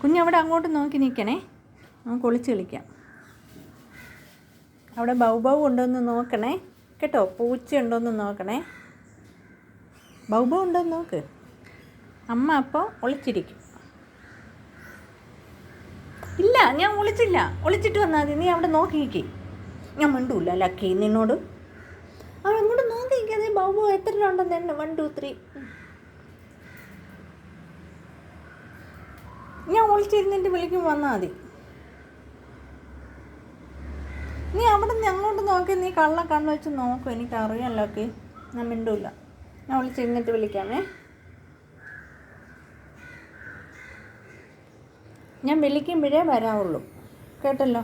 കുഞ്ഞവിടെ അങ്ങോട്ട് നോക്കി നിൽക്കണേ. നമുക്ക് ഒളിച്ച് കളിക്കാം. അവിടെ ബൗബൗ ഉണ്ടോയെന്ന് നോക്കണേ. കേട്ടോ പൂച്ച ഉണ്ടോയെന്ന് നോക്കണേ. ബൗബൗ ഉണ്ടോയെന്ന് നോക്ക്. അമ്മ അപ്പോൾ ഒളിച്ചിരിക്കും. ഇല്ല ഞാൻ ഒളിച്ചില്ല. ഒളിച്ചിട്ട് വന്നാൽ മതി. നീ അവിടെ നോക്കി നിൽക്കി ഞാൻ മണ്ടൂല്ല ലക്കി നിന്നോട്. അവിടെ അങ്ങോട്ട് നോക്കി നിൽക്കാതെ ബൗബൗ എത്ര ഉണ്ടെന്ന് തന്നെ. വൺ ടു ത്രീ ഞാൻ ഒളിച്ചിരുന്നിട്ട് വിളിക്കും വന്നാൽ മതി. നീ അവിടെ നിന്ന് അങ്ങോട്ട് നോക്കി നീ കള്ള കണ്ണ് വെച്ച് നോക്കും എനിക്കറിയാമല്ലോ ഒക്കെ. ഞാൻ മിണ്ടൂല. ഞാൻ വിളിച്ചിരുന്നിട്ട് വിളിക്കാമേ. ഞാൻ വിളിക്കുമ്പോഴേ വരാവുള്ളൂ. കേട്ടല്ലോ?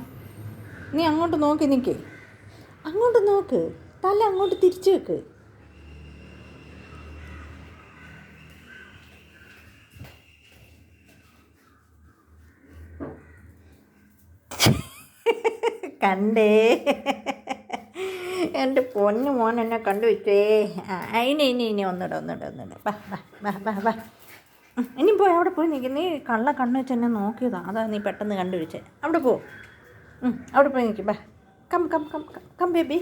നീ അങ്ങോട്ട് നോക്കി നിൽക്കേ അങ്ങോട്ട് നോക്ക്. തല അങ്ങോട്ട് തിരിച്ചു വെക്ക്. കണ്ടേ. എന്റെ പൊന്നു മോൻ എന്നെ കണ്ടുവച്ചേ ആ ഇനി ഇനി ഇനി ഒന്നിട ഒന്നിട ഒന്നിട. ഇനി പോയി അവിടെ പോയി നിൽക്കും നീ കള്ള കണ്ണ് വെച്ച് എന്നെ നോക്കിയതാ. അതാ നീ പെട്ടെന്ന് കണ്ടുപിടിച്ചേ. അവിടെ പോ. അവിടെ പോയി നിൽക്കും ബാ come come come, come baby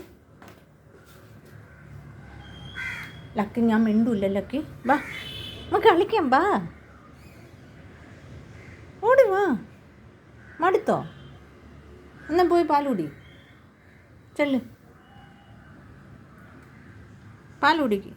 lucky ഞാൻ മിണ്ടൂല്ല ലക്കി. ബാ നമുക്ക് കളിക്കാം ബാ ഓടി വാ. മടുത്തോ? എന്നാ പോയി പാലുടി ചെല്ല്. പാലുടിക്ക്